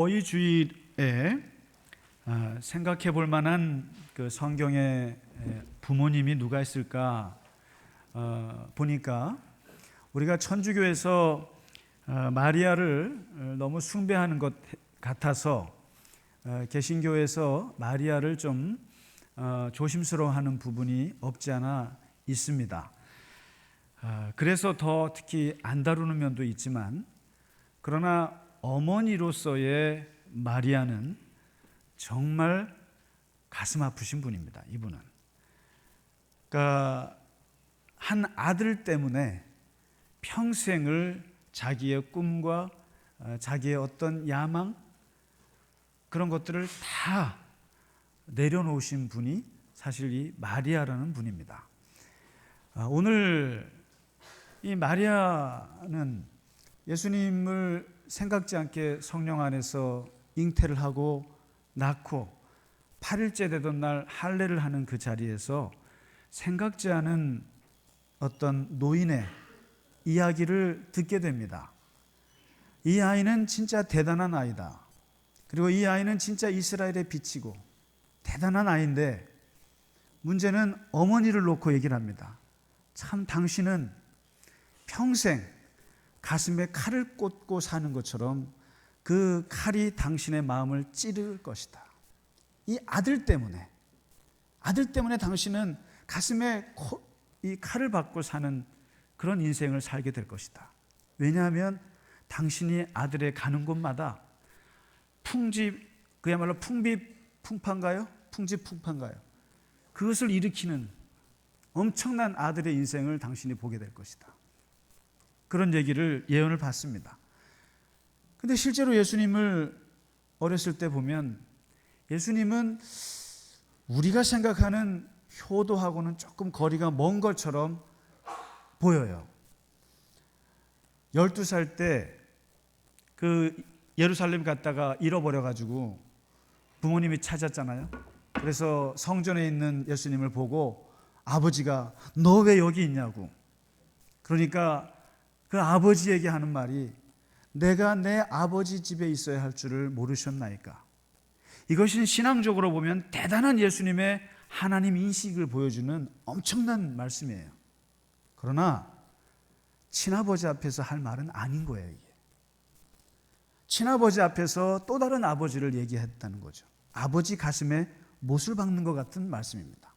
거의 주일에 아, 생각해 볼 만한 그 성경의 에, 부모님이 누가 있을까 어, 보니까 우리가 천주교에서 어, 마리아를 어, 너무 숭배하는 것 같아서 어, 개신교에서 마리아를 좀 어, 조심스러워하는 부분이 없지 않아 있습니다. 아, 그래서 더 특히 안 다루는 면도 있지만 그러나 어머니로서의 마리아는 정말 가슴 아프신 분입니다. 이분은. 그러니까 한 아들 때문에 평생을 자기의 꿈과 어, 자기의 어떤 야망 그런 것들을 다 내려놓으신 분이 사실 이 마리아라는 분입니다. 아, 오늘 이 마리아는 예수님을 생각지 않게 성령 안에서 잉태를 하고 낳고 8일째 되던 날 할례를 하는 그 자리에서 생각지 않은 어떤 노인의 이야기를 듣게 됩니다. 이 아이는 진짜 대단한 아이다. 그리고 이 아이는 진짜 이스라엘의 빛이고 대단한 아이인데 문제는 어머니를 놓고 얘기를 합니다. 참 당신은 평생 가슴에 칼을 꽂고 사는 것처럼 그 칼이 당신의 마음을 찌를 것이다. 이 아들 때문에 아들 때문에 당신은 가슴에 이 칼을 받고 사는 그런 인생을 살게 될 것이다. 왜냐하면 당신이 아들의 가는 곳마다 풍지 그야말로 풍비 풍파인가요? 풍지 풍파인가요? 그것을 일으키는 엄청난 아들의 인생을 당신이 보게 될 것이다. 그런 얘기를 예언을 받습니다. 근데 실제로 예수님을 어렸을 때 보면 예수님은 우리가 생각하는 효도하고는 조금 거리가 먼 것처럼 보여요. 12살 때 그 예루살렘 갔다가 잃어버려 가지고 부모님이 찾았잖아요. 그래서 성전에 있는 예수님을 보고 아버지가 너 왜 여기 있냐고. 그러니까 그 아버지에게 하는 말이 내가 내 아버지 집에 있어야 할 줄을 모르셨나이까. 이것은 신앙적으로 보면 대단한 예수님의 하나님 인식을 보여주는 엄청난 말씀이에요. 그러나 친아버지 앞에서 할 말은 아닌 거예요, 이게. 친아버지 앞에서 또 다른 아버지를 얘기했다는 거죠. 아버지 가슴에 못을 박는 것 같은 말씀입니다.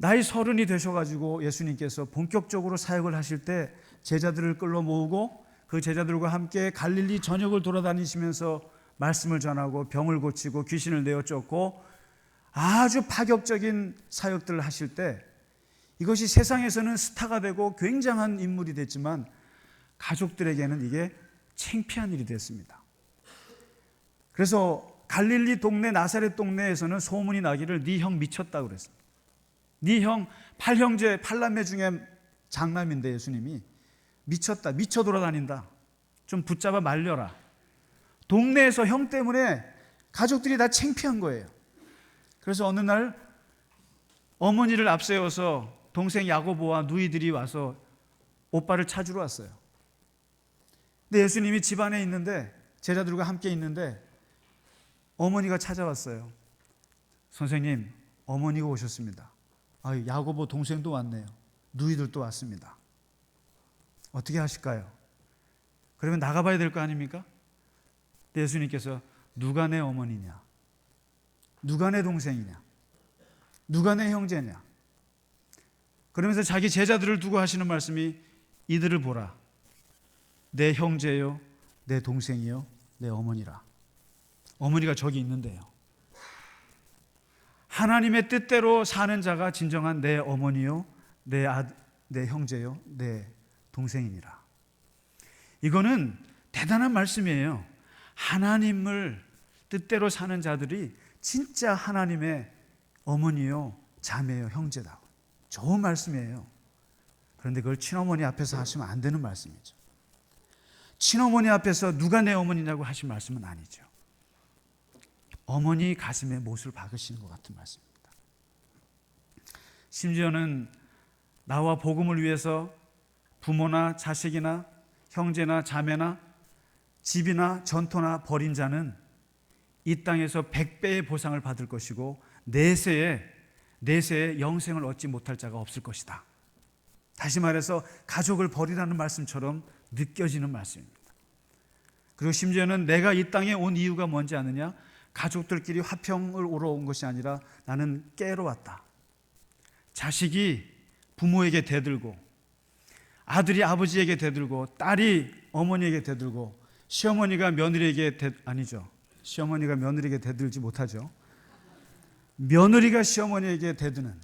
나이 서른이 되셔가지고 예수님께서 본격적으로 사역을 하실 때 제자들을 끌러 모으고 그 제자들과 함께 갈릴리 전역을 돌아다니시면서 말씀을 전하고 병을 고치고 귀신을 내어 쫓고 아주 파격적인 사역들을 하실 때 이것이 세상에서는 스타가 되고 굉장한 인물이 됐지만 가족들에게는 이게 창피한 일이 됐습니다. 그래서 갈릴리 동네 나사렛 동네에서는 소문이 나기를 네 형 미쳤다 그랬습니다. 네 형 팔형제 팔남매 중에 장남인데 예수님이 미쳤다 미쳐 돌아다닌다 좀 붙잡아 말려라 동네에서 형 때문에 가족들이 다 창피한 거예요. 그래서 어느 날 어머니를 앞세워서 동생 야고보와 누이들이 와서 오빠를 찾으러 왔어요. 근데 예수님이 집 안에 있는데 제자들과 함께 있는데 어머니가 찾아왔어요. 선생님, 어머니가 오셨습니다. 아, 야고보 동생도 왔네요. 누이들도 왔습니다. 어떻게 하실까요? 그러면 나가봐야 될 거 아닙니까? 예수님께서 누가 내 어머니냐? 누가 내 동생이냐? 누가 내 형제냐? 그러면서 자기 제자들을 두고 하시는 말씀이 이들을 보라. 내 형제요, 내 동생이요, 내 어머니라. 어머니가 저기 있는데요. 하나님의 뜻대로 사는 자가 진정한 내 어머니요, 내, 아, 내 형제요, 내 동생이니라. 이거는 대단한 말씀이에요. 하나님을 뜻대로 사는 자들이 진짜 하나님의 어머니요, 자매요, 형제다. 좋은 말씀이에요. 그런데 그걸 친어머니 앞에서 하시면 안 되는 말씀이죠. 친어머니 앞에서 누가 내 어머니냐고 하신 말씀은 아니죠. 어머니 가슴에 못을 박으시는 것 같은 말씀입니다. 심지어는 나와 복음을 위해서 부모나 자식이나 형제나 자매나 집이나 전토나 버린 자는 이 땅에서 백배의 보상을 받을 것이고 내세에 내세에 영생을 얻지 못할 자가 없을 것이다. 다시 말해서 가족을 버리라는 말씀처럼 느껴지는 말씀입니다. 그리고 심지어는 내가 이 땅에 온 이유가 뭔지 아느냐? 가족들끼리 화평을 오러 온 것이 아니라 나는 깨러 왔다. 자식이 부모에게 대들고 아들이 아버지에게 대들고 딸이 어머니에게 대들고 시어머니가 며느리에게 대, 아니죠. 시어머니가 며느리에게 대들지 못하죠. 며느리가 시어머니에게 대드는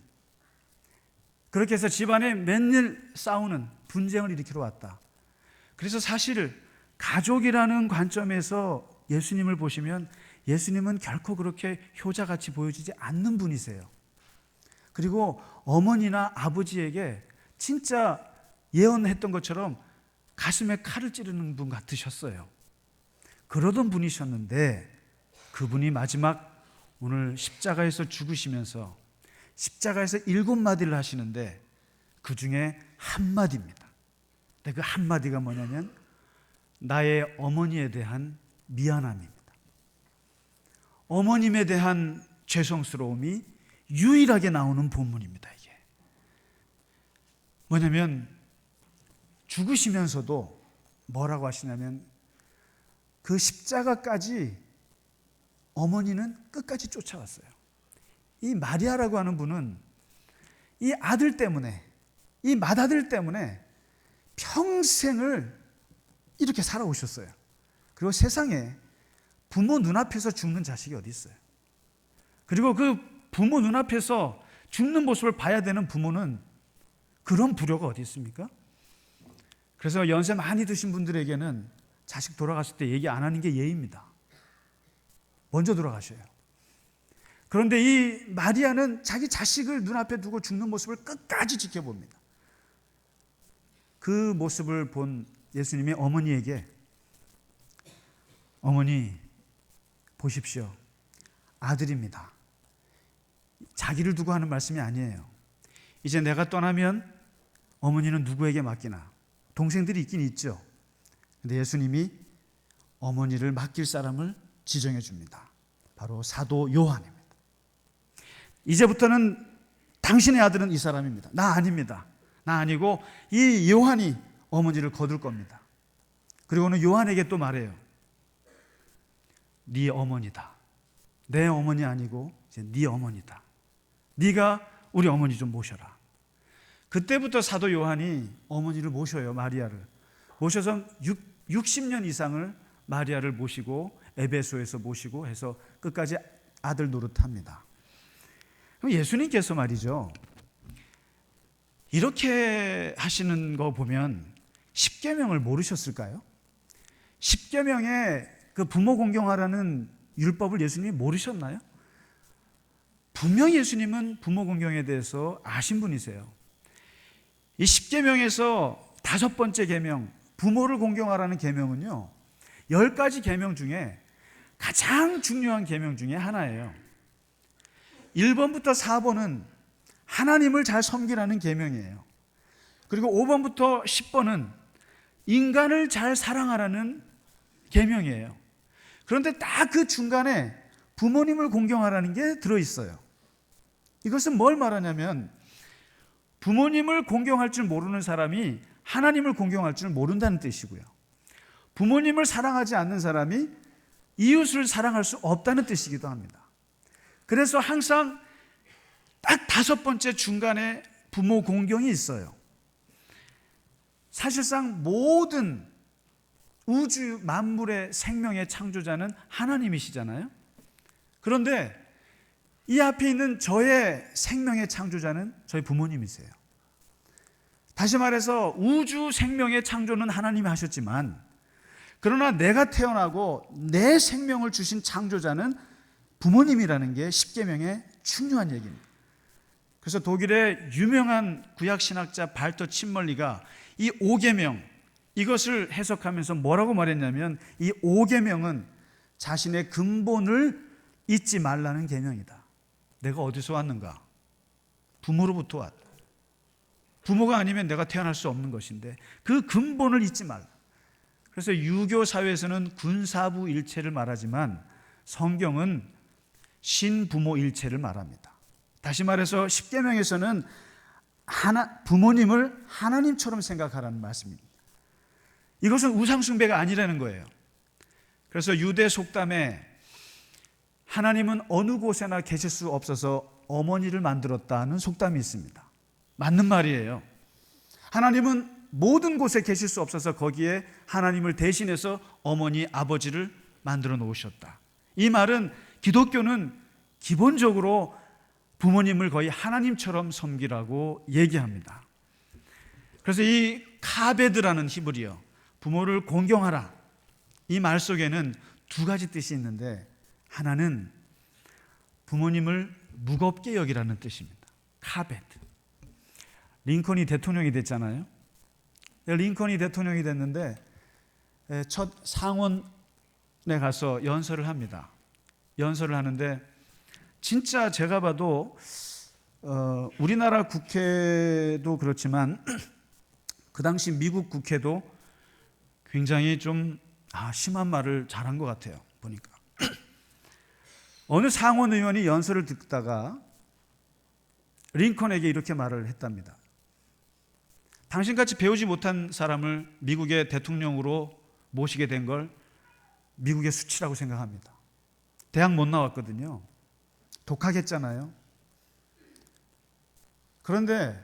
그렇게 해서 집안에 맨일 싸우는 분쟁을 일으키러 왔다. 그래서 사실 가족이라는 관점에서 예수님을 보시면 예수님은 결코 그렇게 효자같이 보여지지 않는 분이세요. 그리고 어머니나 아버지에게 진짜 예언했던 것처럼 가슴에 칼을 찌르는 분 같으셨어요. 그러던 분이셨는데 그분이 마지막 오늘 십자가에서 죽으시면서 십자가에서 일곱 마디를 하시는데 그 중에 한 마디입니다. 근데 그 한 마디가 뭐냐면 나의 어머니에 대한 미안함입니다. 어머님에 대한 죄송스러움이 유일하게 나오는 본문입니다, 이게. 뭐냐면 죽으시면서도 뭐라고 하시냐면 그 십자가까지 어머니는 끝까지 쫓아갔어요. 이 마리아라고 하는 분은 이 아들 때문에 이 맏아들 때문에 평생을 이렇게 살아오셨어요. 그리고 세상에 부모 눈앞에서 죽는 자식이 어디 있어요? 그리고 그 부모 눈앞에서 죽는 모습을 봐야 되는 부모는 그런 불효가 어디 있습니까? 그래서 연세 많이 드신 분들에게는 자식 돌아갔을 때 얘기 안 하는 게 예입니다. 먼저 돌아가셔요. 그런데 이 마리아는 자기 자식을 눈앞에 두고 죽는 모습을 끝까지 지켜봅니다. 그 모습을 본 예수님이 어머니에게 어머니 보십시오. 아들입니다. 자기를 두고 하는 말씀이 아니에요. 이제 내가 떠나면 어머니는 누구에게 맡기나? 동생들이 있긴 있죠. 근데 예수님이 어머니를 맡길 사람을 지정해 줍니다. 바로 사도 요한입니다. 이제부터는 당신의 아들은 이 사람입니다. 나 아닙니다. 나 아니고 이 요한이 어머니를 거둘 겁니다. 그리고는 요한에게 또 말해요. 네 어머니다. 내 어머니 아니고 이제 네 어머니다. 네가 우리 어머니 좀 모셔라. 그때부터 사도 요한이 어머니를 모셔요, 마리아를. 모셔서 6, 60년 이상을 마리아를 모시고 에베소에서 모시고 해서 끝까지 아들 노릇합니다. 그럼 예수님께서 말이죠. 이렇게 하시는 거 보면 십계명을 모르셨을까요? 십계명에 그 부모 공경하라는 율법을 예수님이 모르셨나요? 분명히 예수님은 부모 공경에 대해서 아신 분이세요. 이 십계명에서 다섯 번째 계명 부모를 공경하라는 계명은요. 열 가지 계명 중에 가장 중요한 계명 중에 하나예요. 1번부터 4번은 하나님을 잘 섬기라는 계명이에요. 그리고 5번부터 10번은 인간을 잘 사랑하라는 계명이에요. 그런데 딱 그 중간에 부모님을 공경하라는 게 들어 있어요. 이것은 뭘 말하냐면 부모님을 공경할 줄 모르는 사람이 하나님을 공경할 줄 모른다는 뜻이고요. 부모님을 사랑하지 않는 사람이 이웃을 사랑할 수 없다는 뜻이기도 합니다. 그래서 항상 딱 다섯 번째 중간에 부모 공경이 있어요. 사실상 모든 우주 만물의 생명의 창조자는 하나님이시잖아요. 그런데 이 앞에 있는 저의 생명의 창조자는 저희 부모님이세요. 다시 말해서 우주 생명의 창조는 하나님이 하셨지만 그러나 내가 태어나고 내 생명을 주신 창조자는 부모님이라는 게 십계명의 중요한 얘기입니다. 그래서 독일의 유명한 구약 신학자 발터 침멀리가 이 5계명 이것을 해석하면서 뭐라고 말했냐면 이 5계명은 자신의 근본을 잊지 말라는 계명이다. 내가 어디서 왔는가? 부모로부터 왔다. 부모가 아니면 내가 태어날 수 없는 것인데 그 근본을 잊지 말라. 그래서 유교 사회에서는 군사부 일체를 말하지만 성경은 신부모 일체를 말합니다. 다시 말해서 십계명에서는 하나 부모님을 하나님처럼 생각하라는 말씀입니다. 이것은 우상 숭배가 아니라는 거예요. 그래서 유대 속담에 하나님은 어느 곳에나 계실 수 없어서 어머니를 만들었다는 속담이 있습니다. 맞는 말이에요. 하나님은 모든 곳에 계실 수 없어서 거기에 하나님을 대신해서 어머니, 아버지를 만들어 놓으셨다. 이 말은 기독교는 기본적으로 부모님을 거의 하나님처럼 섬기라고 얘기합니다. 그래서 이 카베드라는 히브리어, 부모를 공경하라. 이 말 속에는 두 가지 뜻이 있는데 하나는 부모님을 무겁게 여기라는 뜻입니다. 카베드. 링컨이 대통령이 됐잖아요. 링컨이 대통령이 됐는데 첫 상원에 가서 연설을 합니다. 연설을 하는데 진짜 제가 봐도 어, 우리나라 국회도 그렇지만 그 당시 미국 국회도 굉장히 좀 아, 심한 말을 잘한 것 같아요. 보니까 어느 상원 의원이 연설을 듣다가 링컨에게 이렇게 말을 했답니다. 당신같이 배우지 못한 사람을 미국의 대통령으로 모시게 된 걸 미국의 수치라고 생각합니다. 대학 못 나왔거든요. 독학했잖아요. 그런데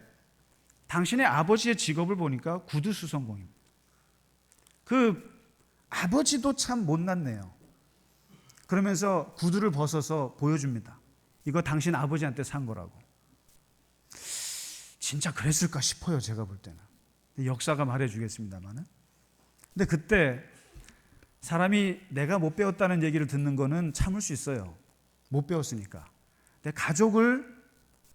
당신의 아버지의 직업을 보니까 구두 수선공입니다. 그 아버지도 참 못났네요. 그러면서 구두를 벗어서 보여줍니다. 이거 당신 아버지한테 산 거라고. 진짜 그랬을까 싶어요, 제가 볼 때는. 역사가 말해주겠습니다만은. 근데 그때 사람이 내가 못 배웠다는 얘기를 듣는 거는 참을 수 있어요. 못 배웠으니까. 근데 가족을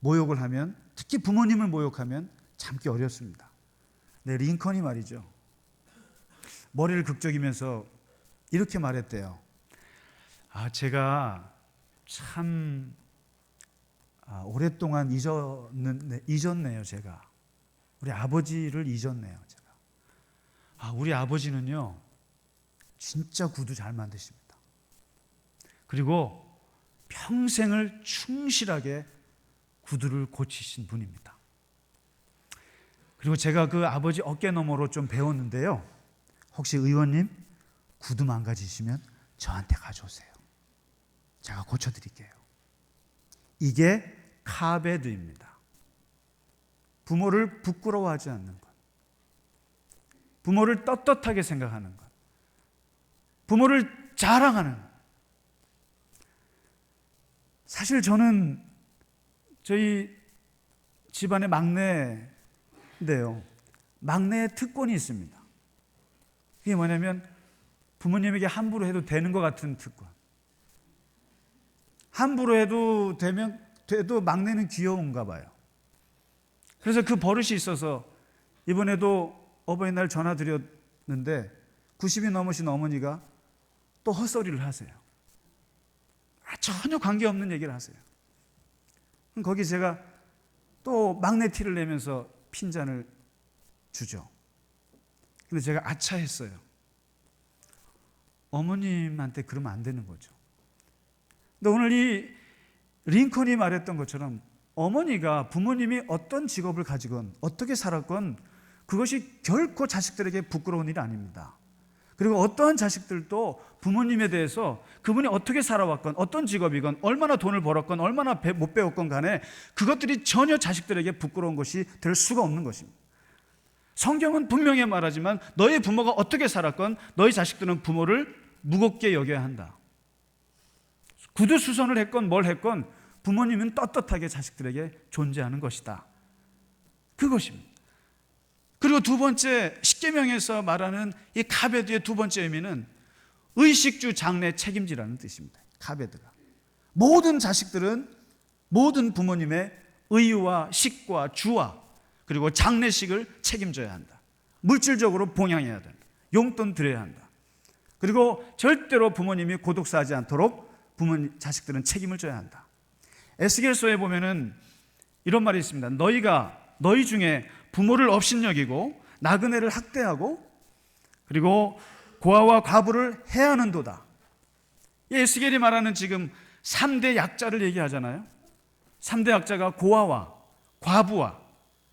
모욕을 하면, 특히 부모님을 모욕하면 참기 어렵습니다. 네, 링컨이 말이죠. 머리를 극적이면서 이렇게 말했대요. 아, 제가 참 아, 오랫동안 잊었는, 잊었네요, 제가. 우리 아버지를 잊었네요, 제가. 아, 우리 아버지는요, 진짜 구두 잘 만드십니다. 그리고 평생을 충실하게 구두를 고치신 분입니다. 그리고 제가 그 아버지 어깨 너머로 좀 배웠는데요. 혹시 의원님 구두 망가지시면 저한테 가져오세요. 제가 고쳐드릴게요. 이게 카베드입니다. 부모를 부끄러워하지 않는 것. 부모를 떳떳하게 생각하는 것. 부모를 자랑하는 것. 사실 저는 저희 집안의 막내인데요. 막내의 특권이 있습니다. 그게 뭐냐면 부모님에게 함부로 해도 되는 것 같은 특권. 함부로 해도 되면 돼도 막내는 귀여운가 봐요. 그래서 그 버릇이 있어서 이번에도 어버이날 전화 드렸는데 90이 넘으신 어머니가 또 헛소리를 하세요. 아, 전혀 관계없는 얘기를 하세요. 거기 제가 또 막내 티를 내면서 핀잔을 주죠. 근데 제가 아차했어요. 어머님한테 그러면 안 되는 거죠. 근데 오늘 이 링컨이 말했던 것처럼 어머니가 부모님이 어떤 직업을 가지건 어떻게 살았건 그것이 결코 자식들에게 부끄러운 일이 아닙니다. 그리고 어떠한 자식들도 부모님에 대해서 그분이 어떻게 살아왔건 어떤 직업이건 얼마나 돈을 벌었건 얼마나 못 배웠건 간에 그것들이 전혀 자식들에게 부끄러운 것이 될 수가 없는 것입니다. 성경은 분명히 말하지만 너희 부모가 어떻게 살았건 너희 자식들은 부모를 무겁게 여겨야 한다. 구두 수선을 했건 뭘 했건 부모님은 떳떳하게 자식들에게 존재하는 것이다. 그것입니다. 그리고 두 번째 십계명에서 말하는 이 카베드의 두 번째 의미는 의식주 장래 책임지라는 뜻입니다. 카베드가 모든 자식들은 모든 부모님의 의와 식과 주와 그리고 장례식을 책임져야 한다. 물질적으로 봉양해야 된다. 용돈 드려야 한다. 그리고 절대로 부모님이 고독사하지 않도록 부모님 자식들은 책임을 져야 한다. 에스겔서에 보면은 이런 말이 있습니다. 너희가 너희 중에 부모를 업신여기고 나그네를 학대하고 그리고 고아와 과부를 해하는도다. 이 에스겔이 말하는 지금 3대 약자를 얘기하잖아요. 3대 약자가 고아와 과부와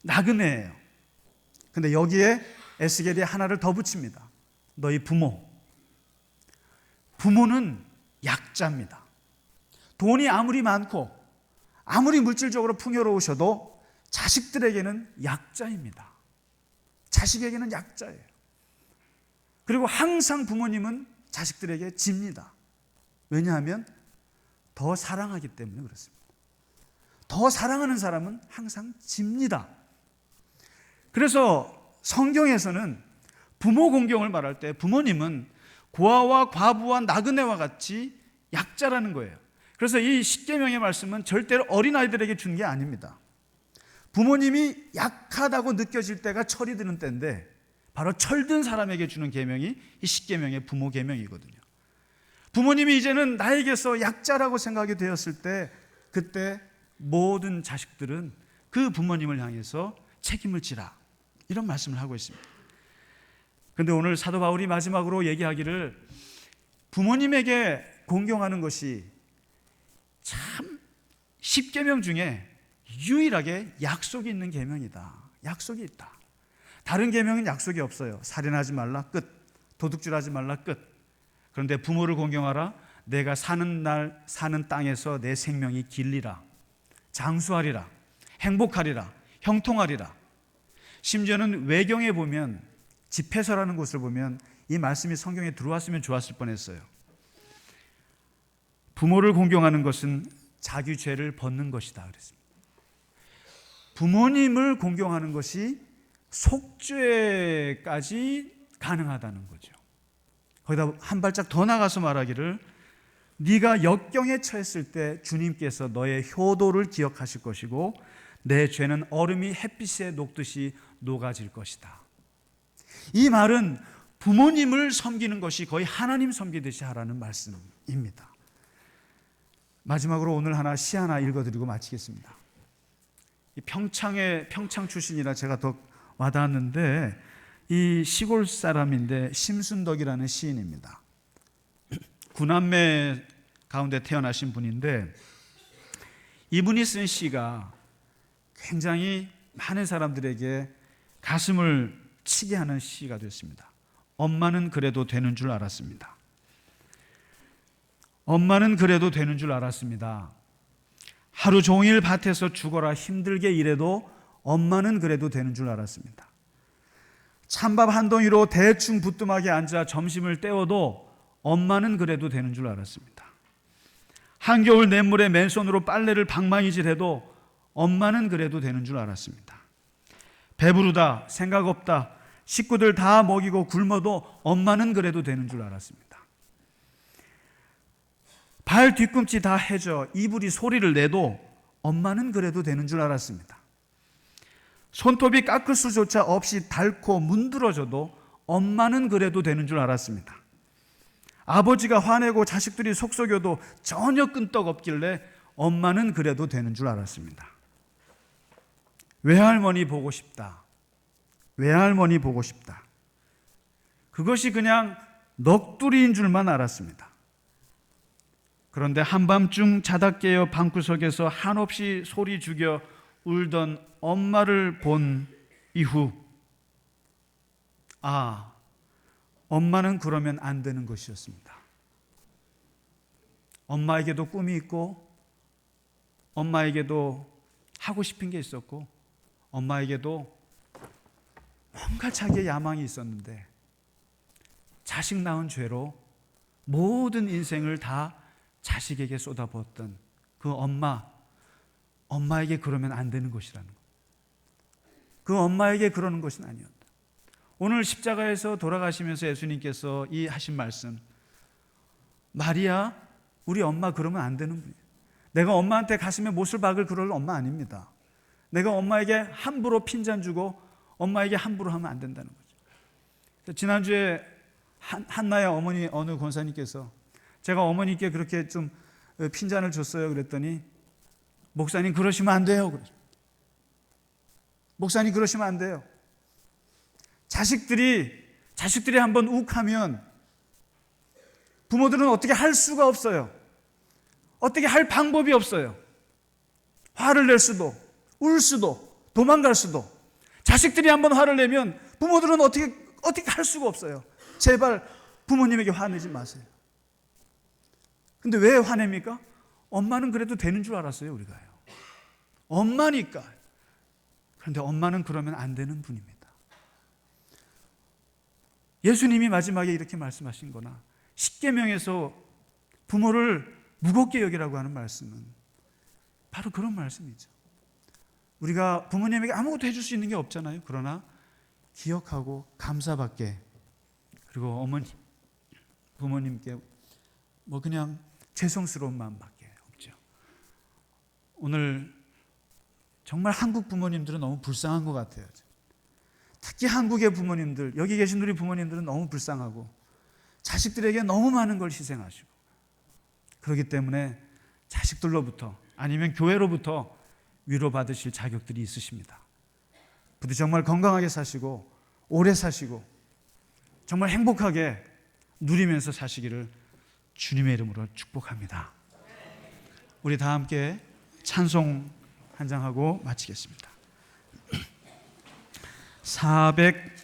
나그네예요. 근데 여기에 에스겔이 하나를 더 붙입니다. 너희 부모. 부모는 약자입니다. 돈이 아무리 많고 아무리 물질적으로 풍요로우셔도 자식들에게는 약자입니다. 자식에게는 약자예요. 그리고 항상 부모님은 자식들에게 집니다. 왜냐하면 더 사랑하기 때문에 그렇습니다. 더 사랑하는 사람은 항상 집니다. 그래서 성경에서는 부모 공경을 말할 때 부모님은 고아와 과부와 나그네와 같이 약자라는 거예요. 그래서 이 십계명의 말씀은 절대로 어린 아이들에게 준 게 아닙니다. 부모님이 약하다고 느껴질 때가 철이 드는 때인데 바로 철든 사람에게 주는 계명이 이 십계명의 부모 계명이거든요. 부모님이 이제는 나에게서 약자라고 생각이 되었을 때 그때 모든 자식들은 그 부모님을 향해서 책임을 지라 이런 말씀을 하고 있습니다. 근데 오늘 사도 바울이 마지막으로 얘기하기를 부모님에게 공경하는 것이 참 십계명 중에 유일하게 약속이 있는 계명이다. 약속이 있다. 다른 계명은 약속이 없어요. 살인하지 말라 끝. 도둑질하지 말라 끝. 그런데 부모를 공경하라. 내가 사는 날 사는 땅에서 내 생명이 길리라. 장수하리라. 행복하리라. 형통하리라. 심지어는 외경에 보면 집회서라는 곳을 보면 이 말씀이 성경에 들어왔으면 좋았을 뻔했어요. 부모를 공경하는 것은 자기 죄를 벗는 것이다 그랬습니다. 부모님을 공경하는 것이 속죄까지 가능하다는 거죠. 거기다 한 발짝 더 나가서 말하기를 네가 역경에 처했을 때 주님께서 너의 효도를 기억하실 것이고 내 죄는 얼음이 햇빛에 녹듯이 녹아질 것이다. 이 말은 부모님을 섬기는 것이 거의 하나님 섬기듯이 하라는 말씀입니다. 마지막으로 오늘 하나 시 하나 읽어드리고 마치겠습니다. 평창의 평창 출신이라 제가 더 와닿았는데 이 시골 사람인데 심순덕이라는 시인입니다. 구남매 가운데 태어나신 분인데 이분이 쓴 시가 굉장히 많은 사람들에게 가슴을 치게 하는 시가 됐습니다. 엄마는 그래도 되는 줄 알았습니다. 엄마는 그래도 되는 줄 알았습니다. 하루 종일 밭에서 죽어라 힘들게 일해도 엄마는 그래도 되는 줄 알았습니다. 찬밥 한 덩이로 대충 부뚜막에 앉아 점심을 때워도 엄마는 그래도 되는 줄 알았습니다. 한겨울 냇물에 맨손으로 빨래를 방망이질해도 엄마는 그래도 되는 줄 알았습니다. 배부르다, 생각 없다, 식구들 다 먹이고 굶어도 엄마는 그래도 되는 줄 알았습니다. 발 뒤꿈치 다 해져 이불이 소리를 내도 엄마는 그래도 되는 줄 알았습니다. 손톱이 깎을 수조차 없이 닳고 문드러져도 엄마는 그래도 되는 줄 알았습니다. 아버지가 화내고 자식들이 속썩여도 전혀 끈떡 없길래 엄마는 그래도 되는 줄 알았습니다. 외할머니 보고 싶다. 외할머니 보고 싶다. 그것이 그냥 넋두리인 줄만 알았습니다. 그런데 한밤중 자다 깨어 방구석에서 한없이 소리 죽여 울던 엄마를 본 이후 아 엄마는 그러면 안 되는 것이었습니다. 엄마에게도 꿈이 있고 엄마에게도 하고 싶은 게 있었고 엄마에게도 뭔가 자기의 야망이 있었는데 자식 낳은 죄로 모든 인생을 다 자식에게 쏟아부었던 그 엄마, 엄마에게 그러면 안 되는 것이라는 것. 그 엄마에게 그러는 것은 아니었다. 오늘 십자가에서 돌아가시면서 예수님께서 이 하신 말씀, 마리아, 우리 엄마 그러면 안 되는 분이에요. 내가 엄마한테 가슴에 못을 박을 그럴 엄마 아닙니다. 내가 엄마에게 함부로 핀잔 주고 엄마에게 함부로 하면 안 된다는 거죠. 지난주에 한, 한나의 어머니 어느 권사님께서 제가 어머니께 그렇게 좀 핀잔을 줬어요. 그랬더니 목사님 그러시면 안 돼요. 그러죠. 목사님 그러시면 안 돼요. 자식들이 자식들이 한번 욱하면 부모들은 어떻게 할 수가 없어요. 어떻게 할 방법이 없어요. 화를 낼 수도, 울 수도, 도망갈 수도. 자식들이 한번 화를 내면 부모들은 어떻게, 어떻게 할 수가 없어요. 제발 부모님에게 화내지 마세요. 근데 왜 화냅니까? 엄마는 그래도 되는 줄 알았어요, 우리가요. 엄마니까. 그런데 엄마는 그러면 안 되는 분입니다. 예수님이 마지막에 이렇게 말씀하신 거나 십계명에서 부모를 무겁게 여기라고 하는 말씀은 바로 그런 말씀이죠. 우리가 부모님에게 아무것도 해줄 수 있는 게 없잖아요. 그러나 기억하고 감사받게 그리고 어머니 부모님께 뭐 그냥 죄송스러운 마음밖에 없죠. 오늘 정말 한국 부모님들은 너무 불쌍한 것 같아요. 특히 한국의 부모님들, 여기 계신 우리 부모님들은 너무 불쌍하고 자식들에게 너무 많은 걸 희생하시고 그렇기 때문에 자식들로부터 아니면 교회로부터 위로받으실 자격들이 있으십니다. 부디 정말 건강하게 사시고 오래 사시고 정말 행복하게 누리면서 사시기를 주님의 이름으로 축복합니다. 우리 다 함께 찬송 한 장하고 마치겠습니다. 400